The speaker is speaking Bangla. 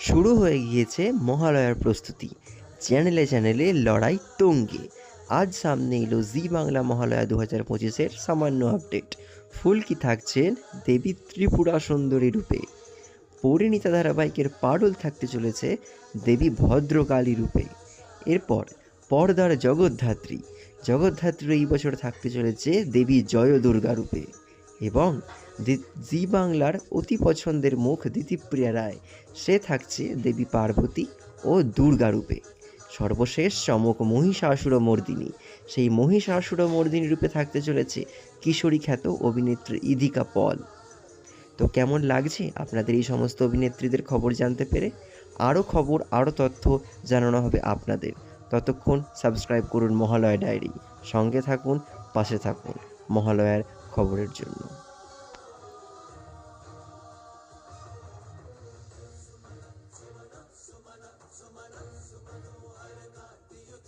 শুরু হয়ে গিয়েছে মহালয়ার প্রস্তুতি। চ্যানেলে চ্যানেলে লড়াই তঙ্গে। আজ সামনে এলো জি বাংলা মহালয়া দু হাজার পঁচিশের সামান্য আপডেট। ফুলকি থাকছেন দেবী ত্রিপুরা সুন্দরী রূপে। পরিণীতা ধারাবাহিকের পাডল থাকতে চলেছে দেবী ভদ্রকালী রূপে। এরপর পর্দার জগদ্ধাত্রী। জগদ্ধাত্রী এই বছর থাকতে চলেছে দেবী জয় দুর্গা রূপে। এবং জি বাংলার অতি পছন্দের মুখ দিতিপ্রিয়া রায়। সে থাকছে দেবী পার্বতী ও দুর্গা রূপে। সর্বশেষ চমক মহিষাসুর মর্দিনী। সেই মহিষাসুর মর্দিনী রূপে থাকতে চলেছে কিশোরী খ্যাত অভিনেত্রী ইদিকা পল। তো কেমন লাগছে আপনাদের এই সমস্ত অভিনেত্রীদের খবর জানতে পেরে? আরও খবর, আরও তথ্য জানানো হবে আপনাদের। ততক্ষণ সাবস্ক্রাইব করুন মহালয়া ডায়েরি। সঙ্গে থাকুন, পাশে থাকুন মহালয়ার খবরের জন্য।